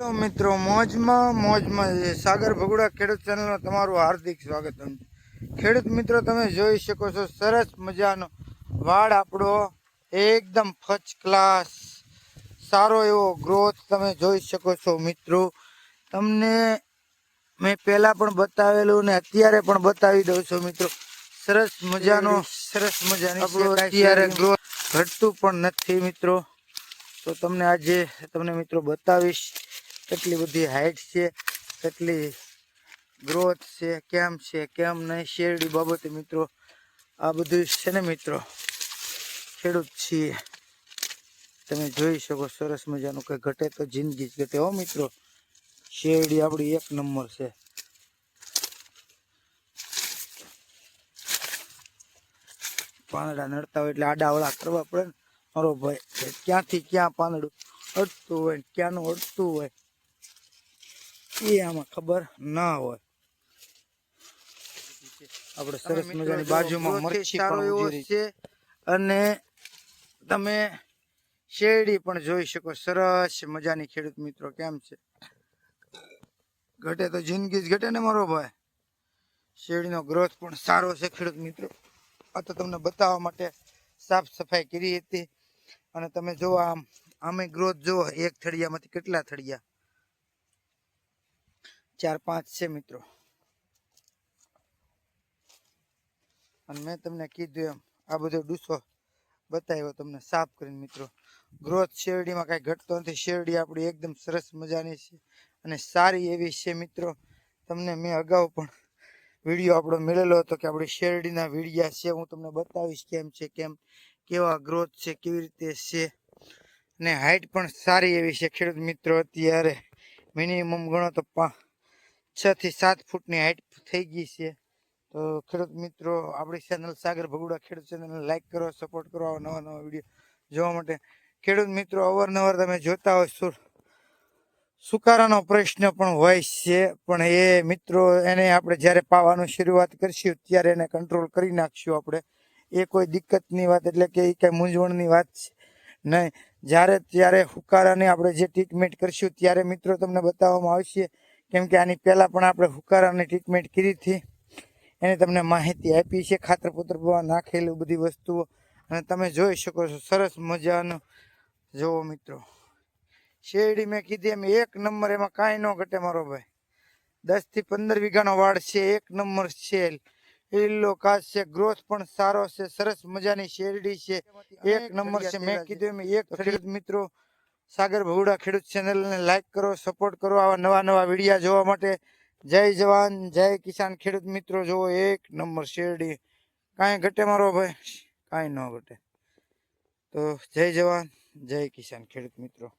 તો મિત્રો મોજમાં મોજમાં સાગર ભગુડા ખેડૂત ચેનલમાં તમારું હાર્દિક સ્વાગત ખેડૂત મિત્રો તમે જોઈ શકો છો સરસ મજાનો વાડ આપણો એકદમ ફર્સ્ટ ક્લાસ સારો એવો ગ્રોથ તમે જોઈ શકો છો મિત્રો. તમને મેં પહેલાં પણ બતાવેલું ને અત્યારે પણ બતાવી દઉં છું મિત્રો. સરસ મજાનો સરસ મજાની આપણો અત્યારે ગ્રોથ ઘટતું પણ નથી મિત્રો. તો તમને આજે તમને મિત્રો બતાવીશ. કેટલી બધી હાઈટ છે, કેટલી ગ્રોથ છે, કેમ છે, કેમ નહીં, શેરડી બાબતે મિત્રો આ બધું છે ને મિત્રો, ખેડૂત છીએ. તમે જોઈ શકો સરસ મજાનું કંઈ ઘટે તો જિંદગી જ ઘટે. હો મિત્રો, શેરડી આપણી એક નંબર છે. પાંદડા નડતા હોય એટલે આડાવડા કરવા પડે ને. મારો ભાઈ, ક્યાંથી ક્યાં પાંદડું અડતું હોય ક્યાંનું અડતું હોય? એ આમાં ખબર ના હોય. આપણે સરસ મજાની બાજુમાં મરચી પણ ઉજરી. છે અને તમે શેરડી પણ જોઈ શકો. સરસ મજાની ખેડૂત મિત્રો કેમ છે? ઘટે તો જિંદગી જ ઘટે ને મારો ભાઈ. શેરડીનો ગ્રોથ પણ સારો છે ખેડૂત મિત્રો. આ તો તમને બતાવવા માટે સાફ સફાઈ કરી હતી. અને તમે જુઓ આમ આમે ગ્રોથ જોવો એક થળિયામાંથી કેટલા થળિયા? ચાર પાંચ છે મિત્રો. અને મેં તમને કીધું એમ, આ બધો ડૂસો બતાવ્યો તમને સાફ કરીને મિત્રો. ગ્રોથ શેરડીમાં કાંઈ ઘટતો નથી. શેરડી આપણી એકદમ સરસ મજાની છે અને સારી એવી છે મિત્રો. તમને મેં અગાઉ પણ વીડિયો આપણો મેળેલો હતો કે આપણી શેરડીના વીડિયા છે. હું તમને બતાવીશ કેમ છે, કેમ, કેવા ગ્રોથ છે, કેવી રીતે છે. અને હાઇટ પણ સારી એવી છે. ખેડૂત મિત્રો, અત્યારે મિનિમમ ગણો તો પા છ થી સાત ફૂટની હાઈટ થઈ ગઈ છે. તો ખેડૂત મિત્રો, આપણી ચેનલ સાગર ભગુડા ખેડૂત ચેનલને લાઈક કરો સપોર્ટ કરો આવા નવા નવા વીડિયો જોવા માટે. ખેડૂત મિત્રો, અવારનવાર તમે જોતા હોય શું, સુકારાનો પ્રશ્ન પણ હોય છે. પણ એ મિત્રો, એને આપણે જ્યારે પાવાનું શરૂઆત કરશું, ત્યારે એને કંટ્રોલ કરી નાખશું આપણે. એ કોઈ દિક્કતની વાત એટલે કે એ કાંઈ મૂંઝવણની વાત છે નહીં. જ્યારે, ત્યારે હુકારાની આપણે જે ટ્રીટમેન્ટ કરશું, ત્યારે મિત્રો તમને બતાવવામાં આવશે કેમ કે આની પહેલાં પણ આપણે હુકારાની ટ્રીટમેન્ટ કરી હતી. એને તમને માહિતી આપી છે ખાતર પુત્ર નાખેલું બધી વસ્તુઓ. અને તમે જોઈ શકો છો સરસ મજાનું. જુઓ મિત્રો શેરડી મેં કીધી એમ એક નંબર એમાં કાંઈ ન ઘટે મારો ભાઈ. દસથી પંદર વીઘાનો વાડ છે એક નંબર છે લીલો કાચ છે ગ્રોથ પણ સારો છે સરસ મજાની શેરડી છે. એક નંબર છે મેં કીધું એમ એક મિત્રો સાગર ભગુડા ખેડૂત ચેનલને લાઈક કરો સપોર્ટ કરો, આવા નવા નવા વિડીયા જોવા માટે. જય જવાન, જય કિસાન ખેડૂત મિત્રો. જોવો એક નંબર શેરડી. કાંઈ ઘટે મારો ભાઈ? કાંઈ ન ઘટે. તો જય જવાન, જય કિસાન ખેડૂત મિત્રો.